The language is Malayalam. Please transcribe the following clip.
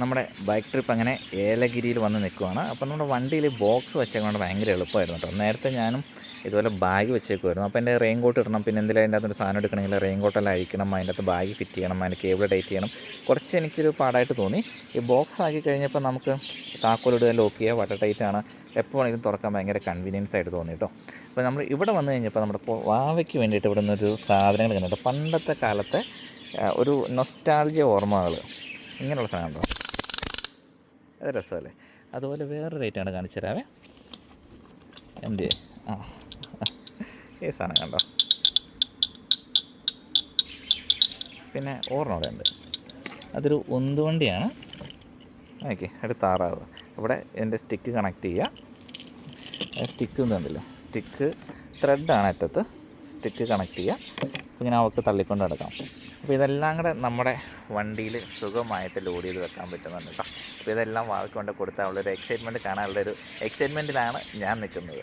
നമ്മുടെ ബൈക്ക് ട്രിപ്പ് അങ്ങനെ ഏലഗിരിയിൽ വന്ന് നിൽക്കുവാണ്. അപ്പോൾ നമ്മുടെ വണ്ടിയിൽ ബോക്സ് വെച്ചേക്കൊണ്ട് ഭയങ്കര എളുപ്പമായിരുന്നു കേട്ടോ. നേരത്തെ ഞാനും ഇതുപോലെ ബാഗ് വെച്ചേക്കുമായിരുന്നു അപ്പോൾ എന്റെ റെയിൻ കോട്ട് ഇടണം പിന്നെ എന്തെങ്കിലും അതിന്റെ അകത്തൊരു സാധനം എടുക്കണമെങ്കിൽ റെയിൻ കോട്ടെല്ലാം അഴിക്കണം അതിന്റെ അകത്ത് ബാഗ് ഫിറ്റ് ചെയ്യണം അതിന്റെ കേബിൾ ടൈറ്റ് ചെയ്യണം. കുറച്ച് എനിക്കൊരു പാടായിട്ട് തോന്നി. ഈ ബോക്സ് ആക്കി കഴിഞ്ഞപ്പോൾ നമുക്ക് താക്കോലിടുക ലോക്ക് ചെയ്യുക വട്ട ടൈറ്റ് ആണ്. എപ്പോൾ വേണമെങ്കിലും തുറക്കാൻ ഭയങ്കര കൺവീനിയൻസ് ആയിട്ട് തോന്നി കേട്ടോ. അപ്പോൾ നമ്മൾ ഇവിടെ വന്നു കഴിഞ്ഞപ്പോൾ നമ്മുടെ വാവയ്ക്ക് വേണ്ടിയിട്ട് ഇവിടെ നിന്നൊരു സാധനങ്ങൾ കണ്ടിട്ടുണ്ട്. പണ്ടത്തെ കാലത്തെ ഒരു നൊസ്റ്റാൾജിയ ഓർമ്മകൾ. ഇങ്ങനെയുള്ള സാധനം ഉണ്ടോ അത് രസമല്ലേ? അതുപോലെ വേറെ റേറ്റാണ് കാണിച്ചു തരാവേ. എന്റെ ആ. ഈ സാധനം കണ്ടോ? പിന്നെ അവിടെ ഉണ്ട്. അതൊരു ഉന്തുവണ്ടിയാണ്. ഓക്കെ ഒരു താറാവ് അവിടെ എന്റെ സ്റ്റിക്ക് കണക്ട് ചെയ്യുക സ്റ്റിക്ക് ഒന്നും ഉണ്ടല്ലോ സ്റ്റിക്ക് ത്രെഡാണ് അറ്റത്ത്. സ്റ്റിക്ക് കണക്ട് ചെയ്യുക ഇങ്ങനെ അവൾക്ക് തള്ളിക്കൊണ്ട് നടക്കാം. അപ്പോൾ ഇതെല്ലാം കൂടെ നമ്മുടെ വണ്ടിയിൽ സുഖമായിട്ട് ലോഡ് ചെയ്ത് വെക്കാൻ പറ്റുന്നുണ്ട് കേട്ടോ അപ്പോൾ ഇതെല്ലാം വാർക്ക് കൊണ്ട് കൊടുത്താൽ ഉള്ളൊരു എക്സൈറ്റ്മെന്റ് കാണാനുള്ളൊരു എക്സൈറ്റ്മെന്റിലാണ് ഞാൻ നിൽക്കുന്നത്.